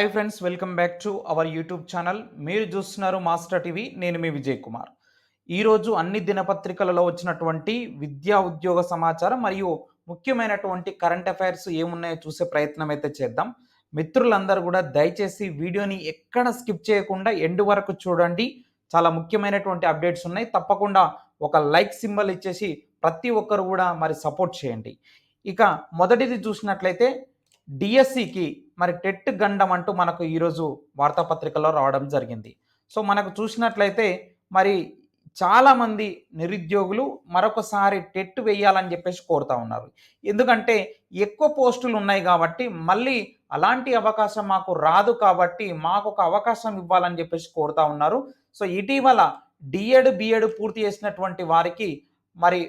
Hi friends welcome back to our YouTube channel మీరు చూస్తున్నారు master TV నేను మీ విజయ్ కుమార్. ఈరోజు అన్ని దినపత్రికలలో వచ్చినటువంటి విద్యా ఉద్యోగ సమాచారం మరియు ముఖ్యమైనటువంటి కరెంట్ అఫైర్స్ ఏమున్నాయో చూసే ప్రయత్నం అయితే చేద్దాం. మిత్రులందరూ కూడా దయచేసి వీడియోని ఎక్కడ స్కిప్ చేయకుండా ఎండ్ వరకు చూడండి. చాలా ముఖ్యమైనటువంటి అప్డేట్స్ ఉన్నాయి. తప్పకుండా ఒక లైక్ సింబల్ ఇచ్చేసి ప్రతి ఒక్కరు కూడా మరి సపోర్ట్ చేయండి. ఇక మొదటిది చూసినట్లయితే డిఎస్సికి మరి టెట్ గండం అంటూ మనకు ఈరోజు వార్తాపత్రికలో రావడం జరిగింది. సో మనకు చూసినట్లయితే మరి చాలామంది నిరుద్యోగులు మరొకసారి టెట్ వేయాలని చెప్పేసి కోరుతా ఉన్నారు. ఎందుకంటే ఎక్కువ పోస్టులు ఉన్నాయి కాబట్టి మళ్ళీ అలాంటి అవకాశం మాకు రాదు కాబట్టి మాకు ఒక అవకాశం ఇవ్వాలని చెప్పేసి కోరుతా ఉన్నారు. సో ఇటీవల డిఎడ్ బిఎడ్ పూర్తి చేసినటువంటి వారికి మరి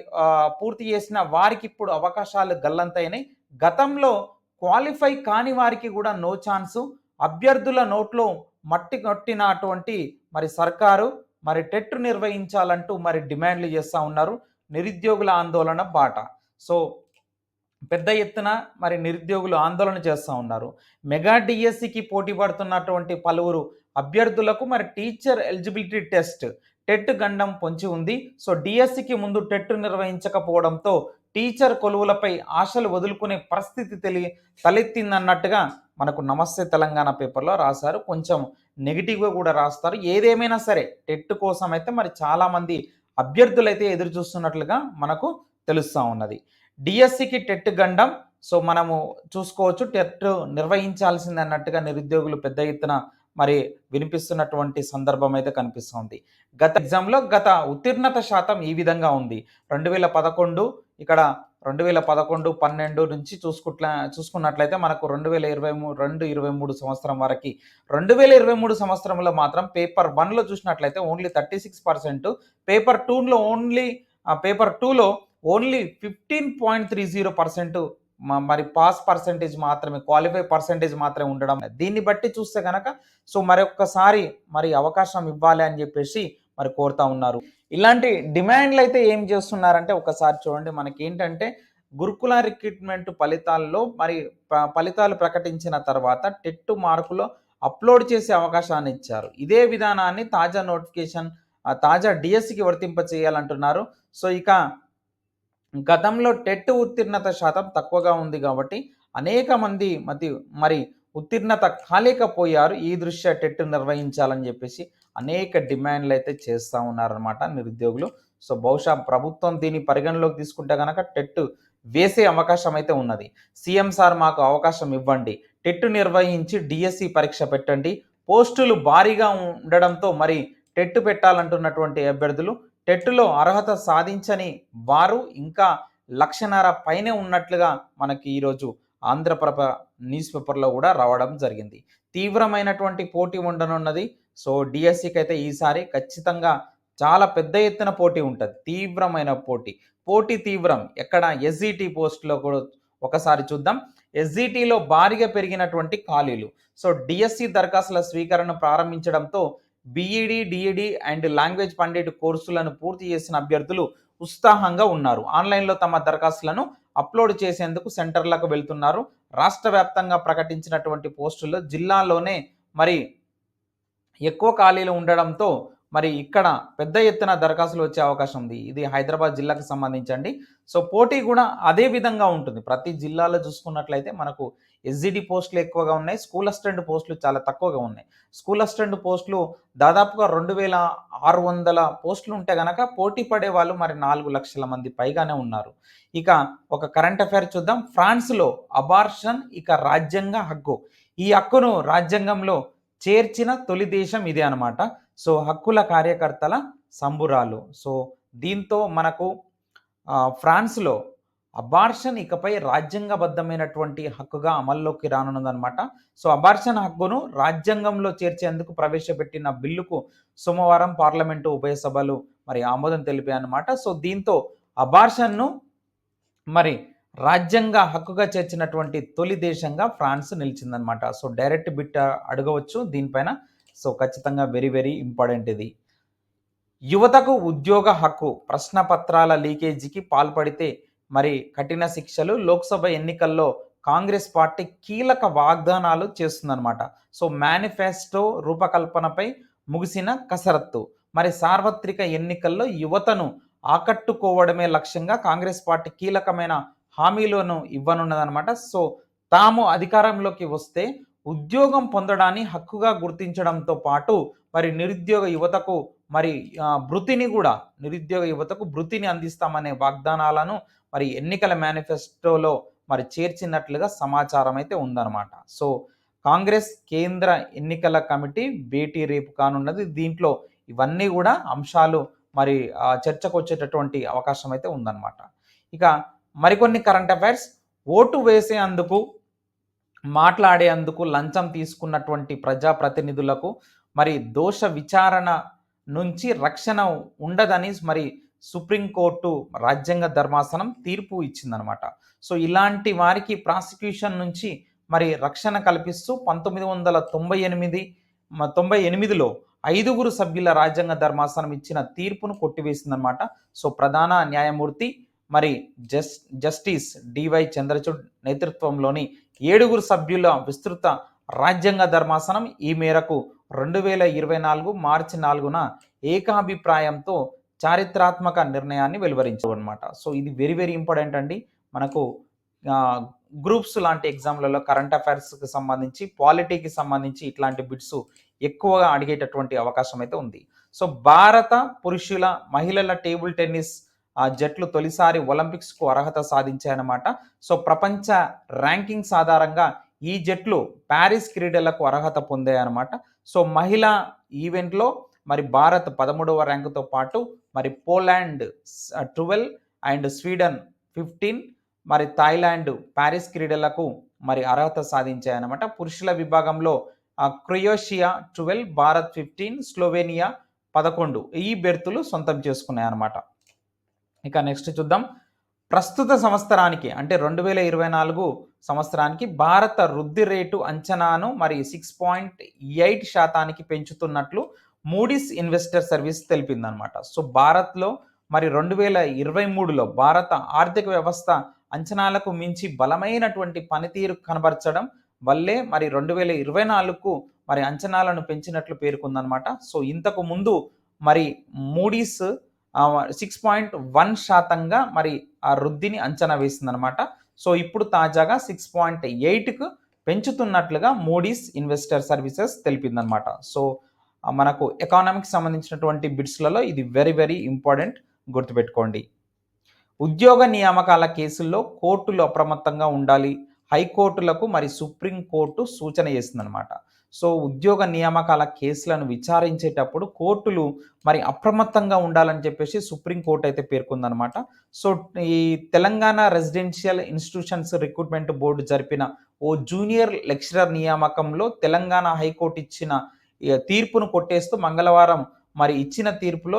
పూర్తి చేసిన వారికి ఇప్పుడు అవకాశాలు గల్లంతైనాయి గతంలో క్వాలిఫై కాని వారికి కూడా నో ఛాన్సు. అభ్యర్థుల నోట్లో మట్టి కొట్టినటువంటి మరి సర్కారు మరి టెట్ నిర్వహించాలంటూ మరి డిమాండ్లు చేస్తూ ఉన్నారు. నిరుద్యోగుల ఆందోళన బాట. సో పెద్ద ఎత్తున మరి నిరుద్యోగులు ఆందోళన చేస్తూ ఉన్నారు. మెగా డిఎస్సికి పోటీ పడుతున్నటువంటి పలువురు అభ్యర్థులకు మరి టీచర్ ఎలిజిబిలిటీ టెస్ట్ టెట్ గండం పొంచి ఉంది. సో డిఎస్సికి ముందు టెట్ నిర్వహించకపోవడంతో టీచర్ కొలువులపై ఆశలు వదులుకునే పరిస్థితి తెలి తలెత్తిందన్నట్టుగా మనకు నమస్తే తెలంగాణ పేపర్లో రాశారు. కొంచెం నెగిటివ్గా కూడా రాస్తారు. ఏదేమైనా సరే టెట్ కోసం అయితే మరి చాలామంది అభ్యర్థులు అయితే ఎదురు చూస్తున్నట్లుగా మనకు తెలుస్తూ ఉన్నది. డిఎస్సికి టెట్ గండం. సో మనము చూసుకోవచ్చు టెట్ నిర్వహించాల్సింది అన్నట్టుగా నిరుద్యోగులు పెద్ద ఎత్తున మరి వినిపిస్తున్నటువంటి సందర్భం అయితే కనిపిస్తుంది. గత ఎగ్జామ్లో గత ఉత్తీర్ణత శాతం ఈ విధంగా ఉంది. రెండు వేల పదకొండు ఇక్కడ రెండు వేల పదకొండు పన్నెండు నుంచి చూసుకుట్ల చూసుకున్నట్లయితే మనకు రెండు వేల ఇరవై మూడు రెండు ఇరవై మూడు సంవత్సరం వరకు. రెండు వేల ఇరవై మూడు సంవత్సరంలో మాత్రం పేపర్ వన్లో చూసినట్లయితే only thirty six percent. Paper టూలో ఓన్లీ పేపర్ టూలో only fifteen point three zero percent మరి పాస్ పర్సెంటేజ్ మాత్రమే క్వాలిఫై పర్సెంటేజ్ మాత్రమే ఉండడం. దీన్ని బట్టి చూస్తే కనుక సో మరొక్కసారి మరి అవకాశం ఇవ్వాలి అని చెప్పేసి మరి కోరుతా ఉన్నారు. ఇలాంటి డిమాండ్లు అయితే ఏం చేస్తున్నారంటే ఒకసారి చూడండి మనకి ఏంటంటే గురుకుల రిక్రూట్మెంట్ ఫలితాల్లో మరి ప- ఫలితాలు ప్రకటించిన తర్వాత టెట్ మార్కులో అప్లోడ్ చేసే అవకాశాన్ని ఇచ్చారు. ఇదే విధానాన్ని తాజా నోటిఫికేషన్ తాజా డిఎస్సికి వర్తింప చేయాలంటున్నారు. సో ఇక గతంలో టెట్ ఉత్తీర్ణత శాతం తక్కువగా ఉంది కాబట్టి అనేక మంది మరి ఉత్తీర్ణత కాలేకపోయారు. ఈ దృష్ట్యా టెట్ నిర్వహించాలని చెప్పేసి అనేక డిమాండ్లు అయితే చేస్తూ ఉన్నారనమాట నిరుద్యోగులు. సో బహుశా ప్రభుత్వం దీన్ని పరిగణలోకి తీసుకుంటే కనుక టెట్ వేసే అవకాశం అయితే ఉన్నది. సీఎం సార్ మాకు అవకాశం ఇవ్వండి. టెట్ నిర్వహించి డిఎస్సి పరీక్ష పెట్టండి. పోస్టులు భారీగా ఉండడంతో మరి టెట్ పెట్టాలంటున్నటువంటి అభ్యర్థులు టెట్లో అర్హత సాధించని వారు ఇంకా లక్షన్నర పైనే ఉన్నట్లుగా మనకి ఈరోజు ఆంధ్రప్రభ న్యూస్ పేపర్లో కూడా రావడం జరిగింది. తీవ్రమైనటువంటి పోటీ ఉండనున్నది. సో డిఎస్సికి అయితే ఈసారి ఖచ్చితంగా చాలా పెద్ద ఎత్తున పోటీ ఉంటుంది. తీవ్రమైన పోటీ. పోటీ తీవ్రం. ఎక్కడ? ఎస్జిటి పోస్టులో కూడా ఒకసారి చూద్దాం. ఎస్జిటిలో భారీగా పెరిగినటువంటి ఖాళీలు. సో డిఎస్సి దరఖాస్తుల స్వీకరణ ప్రారంభించడంతో BEd DEd and language pandit కోర్సులను పూర్తి చేసిన అభ్యర్థులు ఉత్సాహంగా ఉన్నారు. ఆన్లైన్లో తమ దరఖాస్తులను అప్లోడ్ చేసేందుకు సెంటర్లకు వెళ్తున్నారు. రాష్ట్ర వ్యాప్తంగా ప్రకటించినటువంటి పోస్టుల్లో జిల్లాలోనే మరి ఎక్కువ ఖాళీలు ఉండడంతో మరి ఇక్కడ పెద్ద ఎత్తున దరఖాస్తులు వచ్చే అవకాశం ఉంది. ఇది హైదరాబాద్ జిల్లాకు సంబంధించండి. సో పోటీ కూడా అదే విధంగా ఉంటుంది. ప్రతి జిల్లాలో చూసుకున్నట్లయితే మనకు ఎస్జిడి పోస్టులు ఎక్కువగా ఉన్నాయి. స్కూల్ అసిస్టెంట్ పోస్టులు చాలా తక్కువగా ఉన్నాయి. స్కూల్ అసిస్టెంట్ పోస్టులు దాదాపుగా రెండు వేల ఆరు వందల పోస్టులు ఉంటే గనక పోటీ పడే వాళ్ళు మరి నాలుగు లక్షల మంది పైగానే ఉన్నారు. ఇక ఒక కరెంట్ అఫైర్ చూద్దాం. ఫ్రాన్స్లో అబార్షన్ ఇక రాజ్యాంగ హక్కు. ఈ హక్కును రాజ్యాంగంలో చేర్చిన తొలి దేశం ఇదే అనమాట సో హక్కుల కార్యకర్తల సంబురాలు. సో దీంతో మనకు ఫ్రాన్స్లో అబార్షన్ ఇకపై రాజ్యాంగబద్ధమైనటువంటి హక్కుగా అమల్లోకి రానున్నదనమాట సో అబార్షన్ హక్కును రాజ్యాంగంలో చేర్చేందుకు ప్రవేశపెట్టిన బిల్లుకు సోమవారం పార్లమెంటు ఉభయ సభలు మరి ఆమోదం తెలిపాయి అనమాట సో దీంతో అబార్షన్ను మరి రాజ్యాంగ హక్కుగా చేర్చినటువంటి తొలి దేశంగా ఫ్రాన్స్ నిలిచిందనమాట సో డైరెక్ట్ బిట్ అడగవచ్చు దీనిపైన. సో ఖచ్చితంగా వెరీ వెరీ ఇంపార్టెంట్ ఇది. యువతకు ఉద్యోగ హక్కు ప్రశ్నపత్రాల లీకేజీకి పాల్పడితే మరి కఠిన శిక్షలు లోక్సభ ఎన్నికల్లో కాంగ్రెస్ పార్టీ కీలక వాగ్దానాలు చేస్తుందన్నమాట. సో మేనిఫెస్టో రూపకల్పనపై ముగిసిన కసరత్తు. మరి సార్వత్రిక ఎన్నికల్లో యువతను ఆకట్టుకోవడమే లక్ష్యంగా కాంగ్రెస్ పార్టీ కీలకమైన హామీలను ఇవ్వనున్నదనమాట సో తాము అధికారంలోకి వస్తే ఉద్యోగం పొందడాన్ని హక్కుగా గుర్తించడంతో పాటు మరి నిరుద్యోగ యువతకు మరి భృతిని కూడా నిరుద్యోగ యువతకు భృతిని అందిస్తామనే వాగ్దానాలను మరి ఎన్నికల మేనిఫెస్టోలో మరి చేర్చినట్లుగా సమాచారం అయితే ఉందన్నమాట. సో కాంగ్రెస్ కేంద్ర ఎన్నికల కమిటీ భేటీ రేపు కానున్నది. దీంట్లో ఇవన్నీ కూడా అంశాలు మరి చర్చకు వచ్చేటటువంటి అవకాశం అయితే ఉందన్నమాట. ఇక మరికొన్ని కరెంట్ అఫైర్స్ ఓటు వేసేందుకు మాట్లాడేందుకు లంచం తీసుకున్నటువంటి ప్రజాప్రతినిధులకు మరి దోష విచారణ నుంచి రక్షణ ఉండదని మరి సుప్రీంకోర్టు రాజ్యాంగ ధర్మాసనం తీర్పు ఇచ్చిందనమాట సో ఇలాంటి వారికి ప్రాసిక్యూషన్ నుంచి మరి రక్షణ కల్పిస్తూ పంతొమ్మిది వందల తొంభై ఎనిమిది తొంభై ఎనిమిదిలో ఐదుగురు సభ్యుల రాజ్యాంగ ధర్మాసనం ఇచ్చిన తీర్పును కొట్టివేసిందనమాట సో ప్రధాన న్యాయమూర్తి మరి జస్ జస్టిస్ డివై చంద్రచూడ్ నేతృత్వంలోని ఏడుగురు సభ్యుల విస్తృత రాజ్యాంగ ధర్మాసనం ఈ మేరకు రెండు వేల ఇరవై నాలుగు మార్చి నాలుగున ఏకాభిప్రాయంతో చారిత్రాత్మక నిర్ణయాన్ని వెలువరించావు అనమాట సో ఇది వెరీ వెరీ ఇంపార్టెంట్ అండి. మనకు గ్రూప్స్ లాంటి ఎగ్జామ్లలో కరెంట్ అఫైర్స్కి సంబంధించి పాలిటీకి సంబంధించి ఇట్లాంటి బిట్స్ ఎక్కువగా అడిగేటటువంటి అవకాశం అయితే ఉంది. సో భారత పురుషుల మహిళల టేబుల్ టెన్నిస్ ఆ జట్లు తొలిసారి ఒలింపిక్స్కు అర్హత సాధించాయన్నమాట. సో ప్రపంచ ర్యాంకింగ్స్ ఆధారంగా ఈ జట్లు ప్యారిస్ క్రీడలకు అర్హత పొందాయన్నమాట. సో మహిళా ఈవెంట్లో మరి భారత్ పదమూడవ ర్యాంకుతో పాటు మరి Poland twelve and Sweden fifteen మరి థాయిలాండ్ ప్యారిస్ క్రీడలకు మరి అర్హత సాధించాయన్నమాట. పురుషుల విభాగంలో Croatia twelve Bharat fifteen Slovenia పదకొండు ఈ బెర్తులు సొంతం చేసుకున్నాయన్నమాట. ఇక నెక్స్ట్ చూద్దాం. ప్రస్తుత సంవత్సరానికి అంటే రెండు వేల ఇరవై నాలుగు సంవత్సరానికి భారత వృద్ధి రేటు అంచనాను మరి సిక్స్ పాయింట్ ఎయిట్ శాతానికి పెంచుతున్నట్లు మూడీస్ ఇన్వెస్టర్ సర్వీస్ తెలిపిందనమాట సో భారత్లో మరి రెండు వేల ఇరవై మూడులో భారత ఆర్థిక వ్యవస్థ అంచనాలకు మించి బలమైనటువంటి పనితీరు కనబరచడం వల్లే మరి రెండు వేల ఇరవై నాలుగుకు మరి అంచనాలను పెంచినట్లు పేర్కొందనమాట సో ఇంతకు ముందు మరి మూడీస్ సిక్స్ పాయింట్ వన్ శాతంగా మరి ఆ వృద్ధిని అంచనా వేసిందనమాట సో ఇప్పుడు తాజాగా సిక్స్ పాయింట్ ఎయిట్కు పెంచుతున్నట్లుగా మోడీస్ ఇన్వెస్టర్ సర్వీసెస్ తెలిపిందనమాట సో మనకు ఎకానమీకి సంబంధించినటువంటి బిడ్స్లలో ఇది వెరీ వెరీ ఇంపార్టెంట్ గుర్తుపెట్టుకోండి. ఉద్యోగ నియామకాల కేసుల్లో కోర్టులు అప్రమత్తంగా ఉండాలి. హైకోర్టులకు మరి సుప్రీంకోర్టు సూచన చేసిందనమాట సో ఉద్యోగ నియామకాల కేసులను విచారించేటప్పుడు కోర్టులు మరి అప్రమత్తంగా ఉండాలని చెప్పేసి సుప్రీంకోర్టు అయితే పేర్కొందనమాట సో ఈ Telangana residential institutions recruitment board జరిపిన ఓ జూనియర్ లెక్చరర్ నియామకంలో తెలంగాణ హైకోర్టు ఇచ్చిన తీర్పును కొట్టేస్తూ మంగళవారం మరి ఇచ్చిన తీర్పులో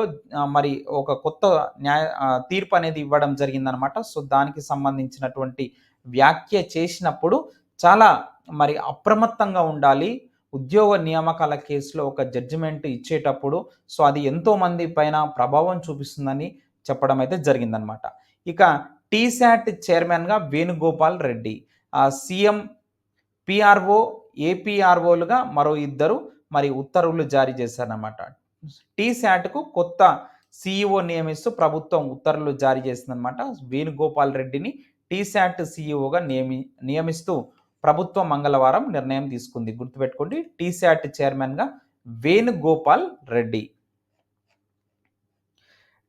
మరి ఒక కొత్త న్యాయ తీర్పు అనేది ఇవ్వడం జరిగిందనమాట సో దానికి సంబంధించినటువంటి వ్యాఖ్య చేసినప్పుడు చాలా మరి అప్రమత్తంగా ఉండాలి. ఉద్యోగ నియామకాల కేసులో ఒక జడ్జిమెంట్ ఇచ్చేటప్పుడు సో అది ఎంతోమంది పైన ప్రభావం చూపిస్తుందని చెప్పడం అయితే జరిగిందనమాట ఇక టీశాట్ చైర్మన్గా వేణుగోపాల్ రెడ్డి సీఎం పిఆర్ఓ ఏపీఆర్ఓలుగా మరో ఇద్దరు మరి ఉత్తర్వులు జారీ చేశారనమాట టీశాట్కు కొత్త సీఈఓ నియమిస్తూ ప్రభుత్వం ఉత్తర్వులు జారీ చేసిందనమాట వేణుగోపాల్ రెడ్డిని టీశాట్ సీఈఓగా నియమి నియమిస్తూ ప్రభుత్వం మంగళవారం నిర్ణయం తీసుకుంది. గుర్తుపెట్టుకోండి టీశాట్ చైర్మన్గా వేణుగోపాల్ రెడ్డి.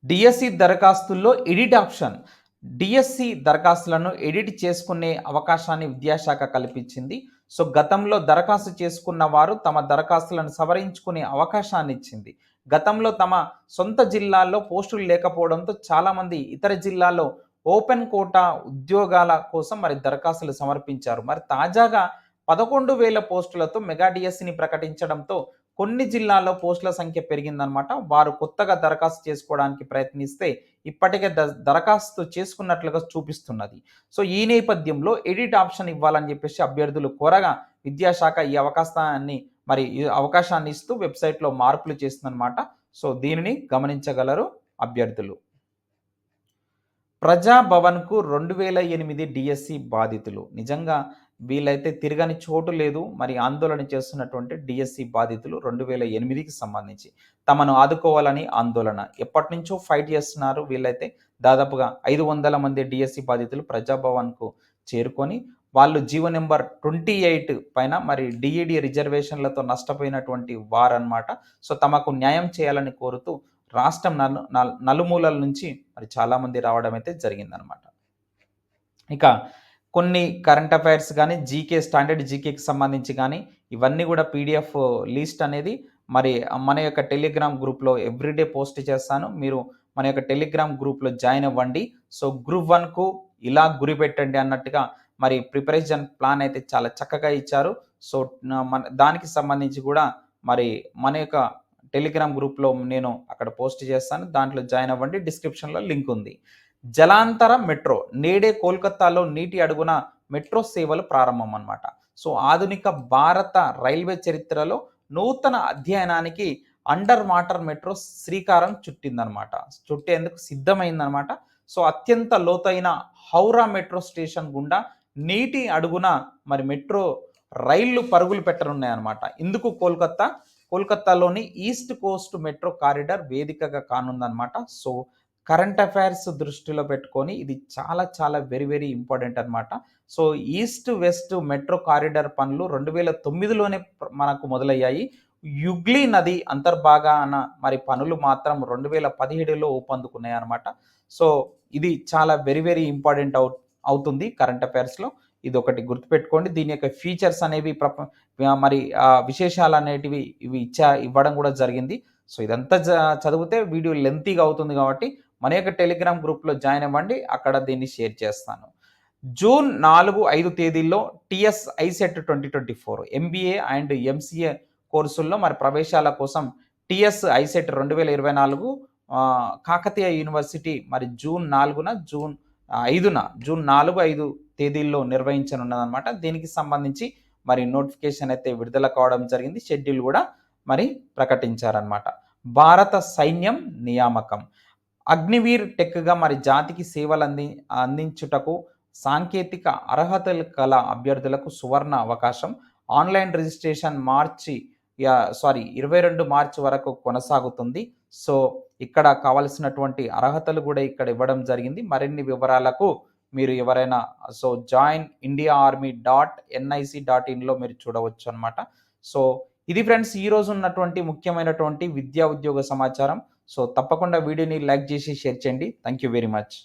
డిఎస్సి దరఖాస్తుల్లో ఎడిట్ ఆప్షన్. డిఎస్సి దరఖాస్తులను ఎడిట్ చేసుకునే అవకాశాన్ని విద్యాశాఖ కల్పించింది. సో గతంలో దరఖాస్తు చేసుకున్న వారు తమ దరఖాస్తులను సవరించుకునే అవకాశాన్ని ఇచ్చింది. గతంలో తమ సొంత జిల్లాల్లో పోస్టులు లేకపోవడంతో చాలామంది ఇతర జిల్లాల్లో ఓపెన్ కోటా ఉద్యోగాల కోసం మరి దరఖాస్తులు సమర్పించారు. మరి తాజాగా పదకొండు వేల పోస్టులతో మెగా డిఎస్సిని ప్రకటించడంతో కొన్ని జిల్లాల్లో పోస్టుల సంఖ్య పెరిగిందనమాట వారు కొత్తగా దరఖాస్తు చేసుకోవడానికి ప్రయత్నిస్తే ఇప్పటికే ద దరఖాస్తు చేసుకున్నట్లుగా చూపిస్తున్నది. సో ఈ నేపథ్యంలో ఎడిట్ ఆప్షన్ ఇవ్వాలని చెప్పేసి అభ్యర్థులు కోరగా విద్యాశాఖ ఈ అవకాశాన్ని మరి అవకాశాన్ని ఇస్తూ వెబ్సైట్లో మార్పులు చేస్తుందన్నమాట. సో దీనిని గమనించగలరు అభ్యర్థులు. ప్రజాభవన్‌కు రెండు వేల ఎనిమిది డిఎస్సి బాధితులు. నిజంగా వీళ్ళైతే తిరగని చోటు లేదు. మరి ఆందోళన చేస్తున్నటువంటి డిఎస్సి బాధితులు 2008కి సంబంధించి. తమను ఆదుకోవాలని ఆందోళన. ఎప్పటినుంచో ఫైట్ చేస్తున్నారు వీళ్ళైతే. దాదాపుగా 500 మంది డిఎస్సి బాధితులు ప్రజాభవన్‌కు చేరుకొని వాళ్ళు జీవో నెంబర్ 28 పైన మరి డిఈడి రిజర్వేషన్‌లతో నష్టపోయినటువంటి వారన్నమాట. సో, తమకు న్యాయం చేయాలని కోరుతూ రాష్ట్రం నలు నల్ నలుమూలల నుంచి మరి చాలామంది రావడం అయితే జరిగిందనమాట. ఇక కొన్ని కరెంట్ అఫైర్స్ కానీ జీకే స్టాండర్డ్ జీకేకి సంబంధించి కానీ ఇవన్నీ కూడా పీడిఎఫ్ లిస్ట్ అనేది మరి మన యొక్క టెలిగ్రామ్ గ్రూప్‌లో ఎవ్రీడే పోస్ట్ చేస్తాను. మీరు మన యొక్క టెలిగ్రామ్ గ్రూప్‌లో జాయిన్ అవ్వండి. సో, గ్రూప్ వన్కు ఇలా గురి పెట్టండి అన్నట్టుగా మరి ప్రిపరేషన్ ప్లాన్ అయితే చాలా చక్కగా ఇచ్చారు. సో, మన దానికి సంబంధించి కూడా మరి మన యొక్క టెలిగ్రామ్ గ్రూప్‌లో నేను అక్కడ పోస్ట్ చేస్తాను. దాంట్లో జాయిన్ అవ్వండి. డిస్క్రిప్షన్‌లో లింక్ ఉంది. జలాంతర మెట్రో నేడే కోల్కతాలో నీటి అడుగున మెట్రో సేవలు ప్రారంభం అన్నమాట. సో, ఆధునిక భారత రైల్వే చరిత్రలో నూతన అధ్యయనానికి అండర్ వాటర్ మెట్రో శ్రీకారం చుట్టిందనమాట. చుట్టేందుకు సిద్ధమైందనమాట. సో, అత్యంత లోతైన హౌరా మెట్రో స్టేషన్ గుండా నీటి అడుగున మరి మెట్రో రైళ్ళు పరుగులు పెట్టనున్నాయన్నమాట. ఇందుకు కోల్కత్తా కోల్కతాలోని ఈస్ట్ కోస్ట్ మెట్రో కారిడార్ వేదికగా కానుందనమాట. సో, కరెంట్ అఫైర్స్ దృష్టిలో పెట్టుకొని ఇది చాలా చాలా వెరీ వెరీ ఇంపార్టెంట్ అనమాట. So, east west metro corridor పనులు రెండు వేల తొమ్మిదిలోనే మనకు మొదలయ్యాయి. యుగ్లీ నది అంతర్భాగాన మరి పనులు మాత్రం రెండు వేల పదిహేడులో ఊపందుకున్నాయి అనమాట సో, ఇది చాలా వెరీ వెరీ ఇంపార్టెంట్ అవు అవుతుంది కరెంట్ అఫైర్స్‌లో. ఇది ఒకటి గుర్తుపెట్టుకోండి. దీని యొక్క ఫీచర్స్ అనేవి ప్రప మరి విశేషాలు అనేటివి ఇవి ఇచ్చా ఇవ్వడం కూడా జరిగింది. సో, ఇదంతా చదివితే వీడియో లెంతీగా అవుతుంది కాబట్టి మన యొక్క టెలిగ్రామ్ గ్రూప్‌లో జాయిన్ అవ్వండి. అక్కడ దీన్ని షేర్ చేస్తాను. జూన్ 4, 5 తేదీల్లో TS ICET 2024 MBA and MCA కోర్సుల్లో మరి ప్రవేశాల కోసం టిఎస్ ఐసెట్ రెండు వేల ఇరవై నాలుగు కాకతీయ యూనివర్సిటీ మరి జూన్ నాలుగున జూన్ ఐదున జూన్ 4, 5 తేదీల్లో నిర్వహించనున్నదనమాట. దీనికి సంబంధించి మరి నోటిఫికేషన్ అయితే విడుదల కావడం జరిగింది. షెడ్యూల్ కూడా మరి ప్రకటించారనమాట. భారత సైన్యం నియామకం. అగ్నివీర్ టెక్‌గా మరి జాతికి సేవలు అంది అందించుటకు సాంకేతిక అర్హతలు కల అభ్యర్థులకు సువర్ణ అవకాశం. ఆన్‌లైన్ రిజిస్ట్రేషన్ మార్చి సారీ సారీ 22 మార్చి వరకు కొనసాగుతుంది. సో, ఇక్కడ కావాల్సినటువంటి అర్హతలు కూడా ఇక్కడ ఇవ్వడం జరిగింది. మరిన్ని వివరాలకు మీరు ఎవరైనా so, join India army dot NIC dot ఇన్‌లో మీరు చూడవచ్చు అనమాట. సో, ఇది ఫ్రెండ్స్ ఈరోజు ఉన్నటువంటి ముఖ్యమైనటువంటి విద్యా ఉద్యోగ సమాచారం. సో, తప్పకుండా వీడియోని లైక్ చేసి షేర్ చేయండి. Thank you very much.